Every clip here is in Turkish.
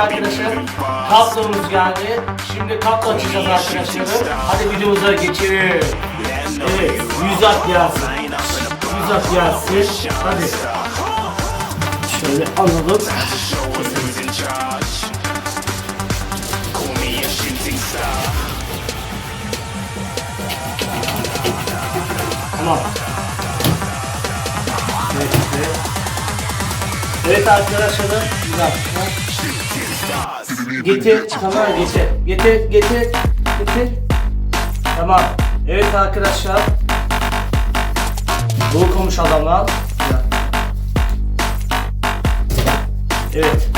Arkadaşlar, kablomuz geldi. Şimdi kablo açacağız arkadaşlar. Hadi videomuza geçelim. Evet, yüz at gelsin. Yüz at gelsin. Hadi. Şöyle alalım. Tamam. Evet, evet. Evet arkadaşlar, dakika. Getir, kamera getir. Getir, getir, getir. Tamam. Evet arkadaşlar. Bu okumuş adamlar. Evet.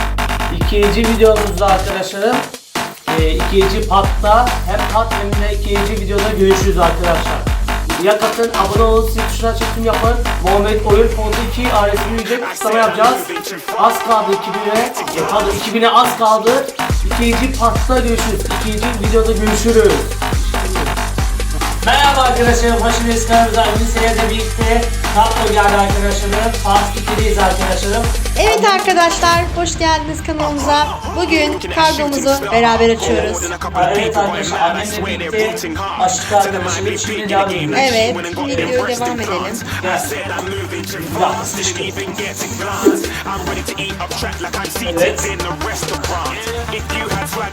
İkinci videomuzda arkadaşlarım. E, ikinci patta hem pat hem de ikinci videoda görüşürüz arkadaşlar. Ya katın, abone olun, zil tuşuna çekim yapın. Muhammed Oyun Fondu 2 ailesini ücret kısalama yapacağız. Az kaldı 2000'e. E, pardon 2000'e az kaldı. İkinci partta görüşürüz. İkinci videoda görüşürüz. Merhaba arkadaşlar, başınız kanalımıza yeni seride birlikte tablo geldi arkadaşlarım. Fast 2'deyiz arkadaşlarım. Evet arkadaşlar, hoş geldiniz kanalımıza. Bugün kargomuzu beraber açıyoruz. Evet arkadaşlar, annemle birlikte aşık arkadaşımız şimdi devam ediyoruz. Evet, videoya devam edelim. Evet.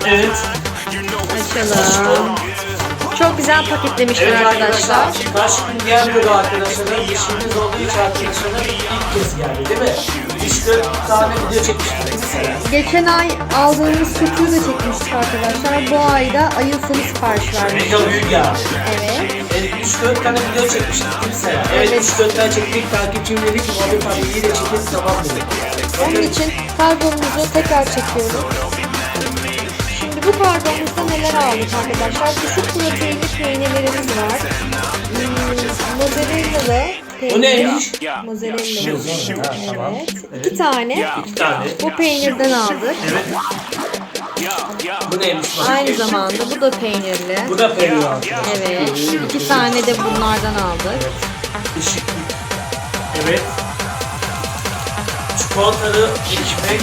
Evet. Açalım. Çok güzel paketlemişler Evet arkadaşlar. arkadaşlar, kaç gün gelmiyordu arkadaşlarım. İşimiz olduğu için arkadaşlarım ilk kez geldi değil mi? Dört tane video çekmiştik? Geçen ay aldığımız kutuyu da çekmiştik arkadaşlar. Bu ayda ayın sonu sipariş vermiştik. Mega büyük ya. Evet. Evet, 3-4 tane video çekmiştik Seren? Evet, Evet. 3-4 tane çektik. Takipçim dedi ki Muhammed abi iyi de çekin tamam dedi. Onun için kargomuzu tekrar çekiyorum. Bu kargomuzda neler aldık arkadaşlar? Düşük proteinli peynirlerimiz var. Hmm, Mozzarellalı peynir. Bu neymiş? Mozzarella. Ha, tamam. Evet. İki tane. İki tane. Bu peynirden aldık. Evet. Bu neymiş? Aynı zamanda bu da peynirli. Bu da peynir arkadaşlar. Evet. İki tane de bunlardan aldık. Işık. Evet. Çikolatalı ekmek.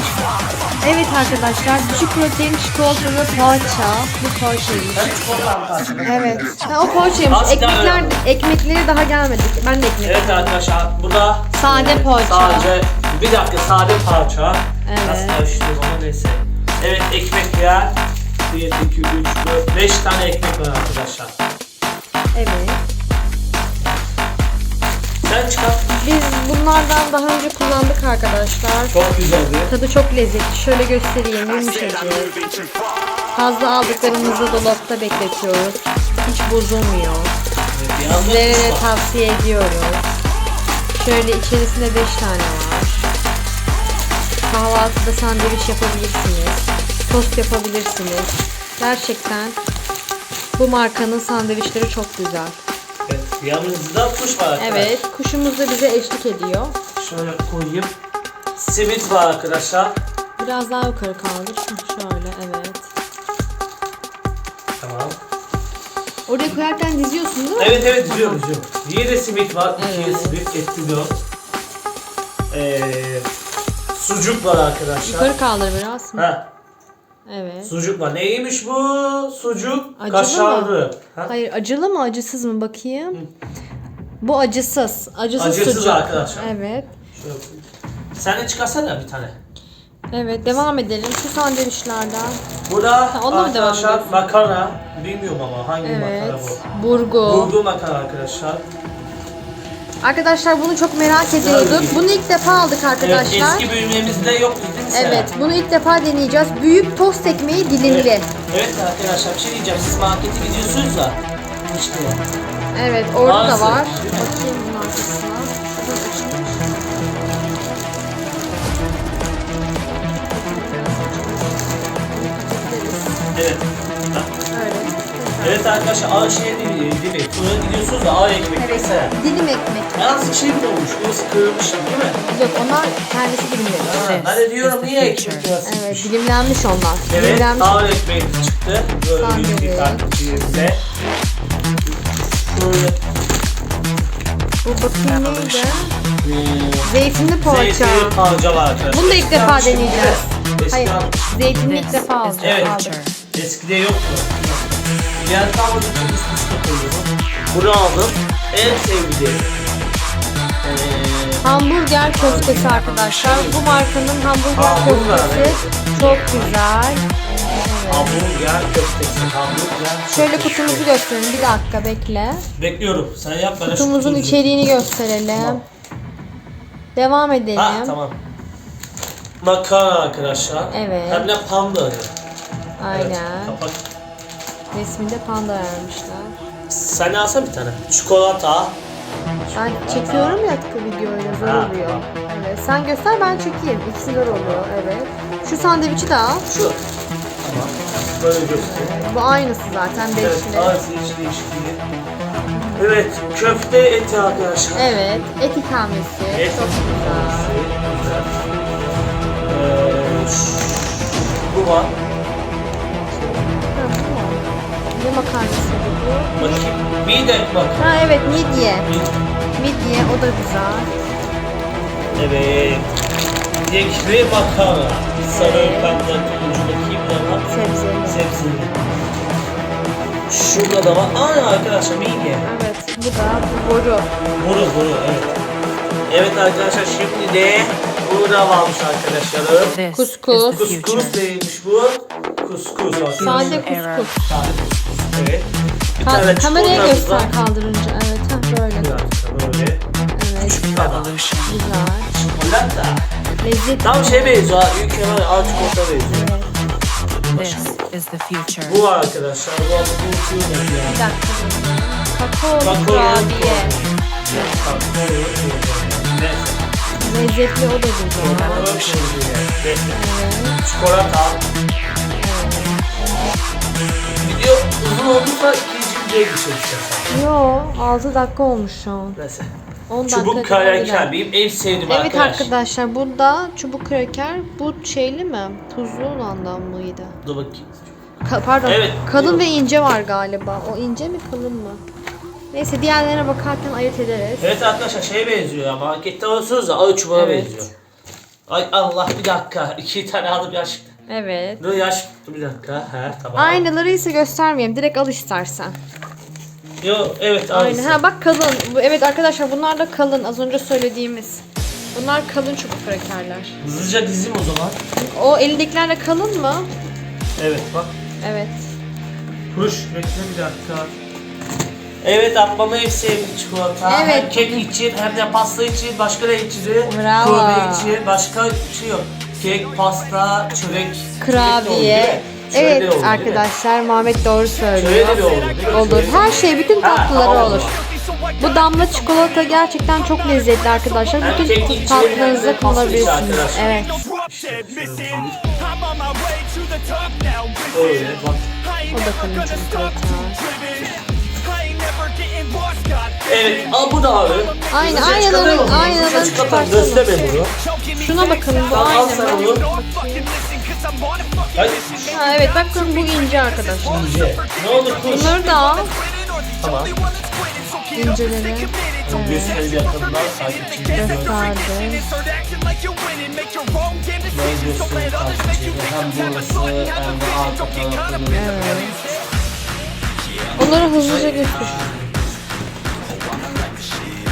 Evet arkadaşlar düşük protein çikolatalı poğaça. Bu poğaçaymış. Ben çikolatalı. Evet. Ha, o poğaçaymış. Ekmekler, ekmekleri daha gelmedi. Ben de ekmek. Evet arkadaşlar bu da Sade poğaça. Sadece bir dakika sade poğaça. Evet. Nasıl karıştırdım ama neyse. Evet ekmek ya. 1, 2, 3, 4, 5 tane ekmek var arkadaşlar. Evet. Sen çıkart. Biz bunlardan daha önce kullandık arkadaşlar. Çok güzeldi. Tadı çok lezzetli. Şöyle göstereyim. Yumuşacık. Fazla aldıklarımızı dolapta bekletiyoruz. Hiç bozulmuyor. Sizlere de tavsiye ediyoruz. Şöyle içerisinde 5 tane var. Kahvaltıda sandviç yapabilirsiniz. Tost yapabilirsiniz. Gerçekten bu markanın sandviçleri çok güzel. Yanımızda kuş var arkadaşlar. Evet, kuşumuz da bize eşlik ediyor. Şöyle koyayım. Simit var arkadaşlar. Biraz daha yukarı kaldır. Hah, Şöyle, evet. Tamam. Oraya koyarken diziyorsun değil mi? Evet evet diziyorum diziyorum. Diye de simit var. Evet. simit getiriyor. Ee, sucuk var arkadaşlar. Yukarı kaldır biraz. Ha, Evet. sucuk var. Neymiş bu? Sucuk Acılı kaşarlı. Ha? Hayır, acılı mı acısız mı bakayım? Bu acısız. Acısız, Acısız sucuk. arkadaşlar. Evet. Şöyle. Sen de çıkarsana bir tane. Evet, devam edelim. Şu sandviçlerden. Burada mı devam arkadaşlar makarna. Bilmiyorum ama hangi Evet. makarna bu. Burgu. Burgu makarna arkadaşlar. Arkadaşlar bunu çok merak ediyorduk. Bunu ilk defa aldık Evet, arkadaşlar. eski bölümlerimizde yoktu değil mi Seren? Evet, bunu ilk defa deneyeceğiz. Büyük tost ekmeği dilimli. Evet. Evet arkadaşlar bir şey diyeceğim. Siz markete gidiyorsunuz da. İşte. Evet, orada da Maalesef. var. Bakayım bunun arkasına. Arkadaşlar ağır şey değil, değil mi? Fırına gidiyorsunuz da ağır ekmek Evet, mesela. dilim ekmek. Yalnız şey mi olmuş? Burası kırılmış değil mi? Yok, onlar kendisi Ha, dilimlenmiş. ben de diyorum niye ekmek biraz? Evet, dilimlenmiş onlar. Evet, Dilimlenmiş. ağır ekmeğimiz çıktı. Böyle büyük bir Sandviç. takipçimizde. Böyle Bu bakayım neydi? hmm, Zeytinli poğaça. zeytinli poğaça var arkadaşlar. Bunu da ilk defa deneyeceğiz. Hayır. Zeytinli ilk defa aldık. Evet. Eskide yoktu. Koyuyorum. Bunu aldım. En sevdiğim. Ee, Hamburger köftesi arkadaşlar. Bu markanın hamburger Hamburger, köftesi çok güzel. hamburger köftesi. Hamburger Şöyle kutumuzu gösterelim. Bir dakika bekle. Bekliyorum. Sen yap bana şu Kutumuzun kutuyu. içeriğini gösterelim. Tamam. Devam edelim. Ha tamam. Makarna arkadaşlar. Evet. Hem de panda. Evet, Aynen. Resminde panda vermişler. Sen alsana bir tane. Çikolata. Ben çekiyorum ya tıkı videoyla zor Ha. oluyor. Evet. Sen göster ben çekeyim. İkisi zor oluyor. Evet. Şu sandviçi de al. Şu. Tamam. Böyle göstereyim. Bu aynısı zaten Evet, beşli. ağzı hiç değişikliği. Evet, köfte eti arkadaşlar. Evet. Et ikamesi. Et Çok güzel. Ee, ş- bu var. Ne makarnası bu? Bakayım. Bir de bak. Ha evet midye. Midye o da güzel. Evet. Ekli makarna. Sarı Evet. pembe turuncu bakayım ne var? Sebzeli. Sebzeli. Şurada da var. Aa arkadaşlar midye. Evet. Bu da boru. Boru boru evet. Evet arkadaşlar şimdi de burada varmış arkadaşlar. This Kuskus. Kuskus neymiş bu? Sade kuskus. Sade kuskus. Evet. Bir tane kameraya çikolatamız göster var. kaldırınca. Evet ha böyle. Bir dakika böyle. Evet. Revolution. Güzel. Çikolata. Lezzetli. Tam şey benziyor ha. Aa çikolata benziyor. This is the future. Bu var arkadaşlar. Bu adı bu uçuyor Bir yani. dakika. Kakao Kakao kurabiye. Neyse. Lezzetli o da güzel. Kakao benziyor. Neyse. Çikolata. Uzun olduysa geçelim istersen. Yo 6 dakika olmuş şu an. Neyse. 10 dakika. Çubuk değil. kraker benim en sevdiğim Evet arkadaş. arkadaşlar burada çubuk kraker bu şeyli mi? Tuzlu olandan mıydı? Dur bakayım. Ka- pardon Evet, kalın yok. ve ince var galiba. O ince mi kalın mı? Neyse diğerlerine bakarken ayırt ederiz. Evet arkadaşlar şeye benziyor ya markette alıyorsunuz da arı çubuğa Evet. benziyor. Ay Allah bir dakika iki tane aldım yaş. Evet. Dur yaş dur bir dakika. He tamam. Aynaları ise göstermeyeyim. Direkt al istersen. Yo evet Aynı. aynısı. Ha bak kalın. Bu, evet arkadaşlar bunlar da kalın. Az önce söylediğimiz. Bunlar kalın çubuk krakerler. Hızlıca dizim o zaman. O elindekiler de kalın mı? Evet bak. Evet. Kuş bekle bir dakika. Evet en sevdiği çikolata. Evet. Hem kek için hem de pasta için başka ne için? Bravo. Kurabiye için başka bir şey yok. Kek, pasta, çörek. Kurabiye. Evet olur, arkadaşlar Muhammed doğru söylüyor. de olur? Olur. Her şey bütün Ha, tatlıları tamam. olur. Bu damla çikolata gerçekten çok lezzetli arkadaşlar. Bütün de tatlılarınızda kullanabilirsiniz. Evet. Öyle bak. O da kalın çikolata. Evet al bu da Hızlıca aynaları- çıkartalım bunu. aynaları Hızlıca çıkartalım. Gösterme bunu. Şuna bakın bu Al, al bunu. Hadi. Ha, evet bakın bu ince arkadaşlar. İnce. Ne oldu kuş? Bunları da al. Tamam. İnceleri. Gösterdi yakınlar. Takipçimiz gördü. Gösterdi. Ben göstereyim takipçimize. Hem burası hem de arka tarafını. Evet. Onları hızlıca götür.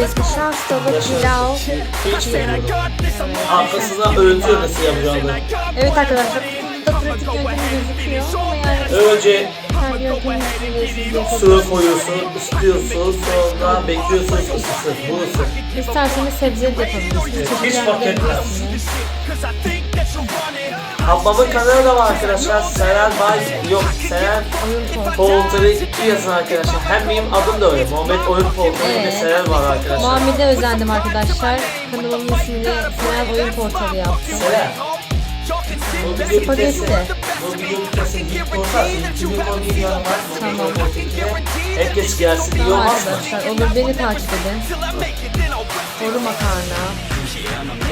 176 dolu pilav. Arkasından örüntü ödesi yapacağım ben. Evet arkadaşlar. Burada pratik yöntemi gözüküyor. Önce Su koyuyorsun, ısıtıyorsun, sonra bekliyorsun, ısısın, bu ısın. İsterseniz sebze de yapabilirsiniz. Hiç fark etmez. Ablamın kanalı da var arkadaşlar. Seren Bay yok. Seren Polter'ı iki yazın arkadaşlar. Hem benim adım da öyle. Muhammed Oyun Polter hem de Evet. Seren var arkadaşlar. Muhammed'e özendim arkadaşlar. Kanalımın ismini Seren Oyun Portalı yaptım. Seren. Spagetti. portreyle herkes gelsin Tamam arkadaşlar olur beni takip edin. Soru makarna.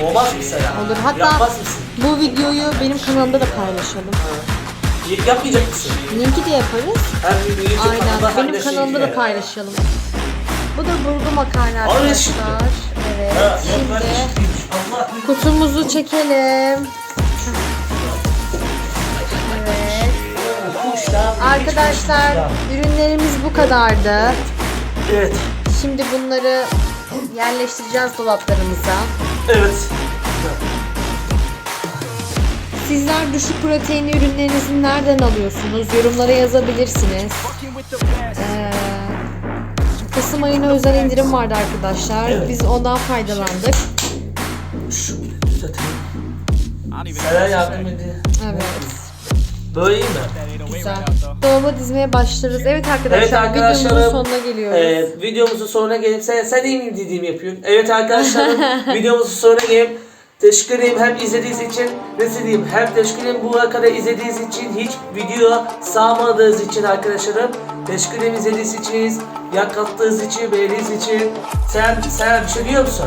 Olmaz mı Sera? Olur hatta Yapmaz mısın? bu videoyu benim kanalımda da paylaşalım. Y- Yapmayacak mısın? Linki de yaparız. Hem YouTube kanalda Aynen de benim şey kanalımda da diye. paylaşalım. Bu da burgu makarna Al arkadaşlar. Evet yok ben şimdi. Allah kutumuzu çekelim. Evet. Kuşlar. Arkadaşlar ürünlerimiz bu kadardı. Evet. Şimdi bunları yerleştireceğiz dolaplarımıza. Evet. Sizler düşük proteinli ürünlerinizi nereden alıyorsunuz? Yorumlara yazabilirsiniz. Ee, Kasım ayına özel indirim vardı arkadaşlar. Evet. Biz ondan faydalandık. Şu düzeltelim. Sera yardım ediyor. Evet. Böyle iyi mi? Güzel. Dolaba dizmeye başlarız. Evet arkadaşlar, Evet arkadaşlarım. videomuzun sonuna geliyoruz. Evet, videomuzun sonuna gelip sen, sen iyi mi dediğimi yapıyorsun. Evet arkadaşlarım videomuzun sonuna gelip teşekkür ederim hem izlediğiniz için nasıl diyeyim hem teşekkür ederim bu kadar izlediğiniz için hiç video sağmadığınız için arkadaşlarım teşekkür ederim izlediğiniz için yak attığınız için beğendiğiniz için sen sen bir şey diyor musun?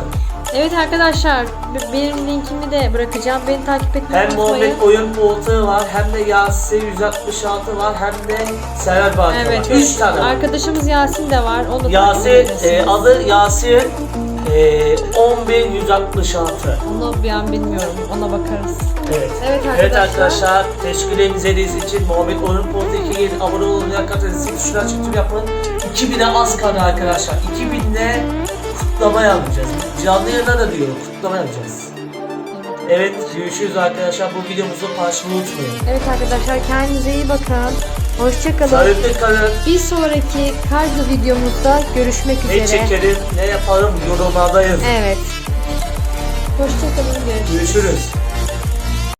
Evet arkadaşlar, benim linkimi de bırakacağım. Beni takip etmeyi Hem unutmayın. Muhammed oyun koltuğu var hem de Yasin 166 var hem de Serhat Banka Evet, var. 3 tane var. Arkadaşımız Yasin de var. Onu da Yasin e, adı Yasin e, 10166. Onu bir an bilmiyorum. Ona bakarız. Evet. Evet Evet arkadaşlar. arkadaşlar teşekkür ederim izlediğiniz için Muhammed Oyun Potu 2'ye abone olun zil tuşuna açık yapın 2000'e az kaldı arkadaşlar 2000'de kutlama yapacağız canlı yayında da diyor kutlama yapacağız Evet görüşürüz arkadaşlar bu videomuzu paylaşmayı unutmayın Evet arkadaşlar kendinize iyi bakın. Hoşçakalın. Sağlıklı kalın Bir sonraki kargo videomuzda görüşmek ne üzere. çekerim ne yaparım yorumlarda yazın Evet. Hoşçakalın. Görüşürüz. Görüşürüz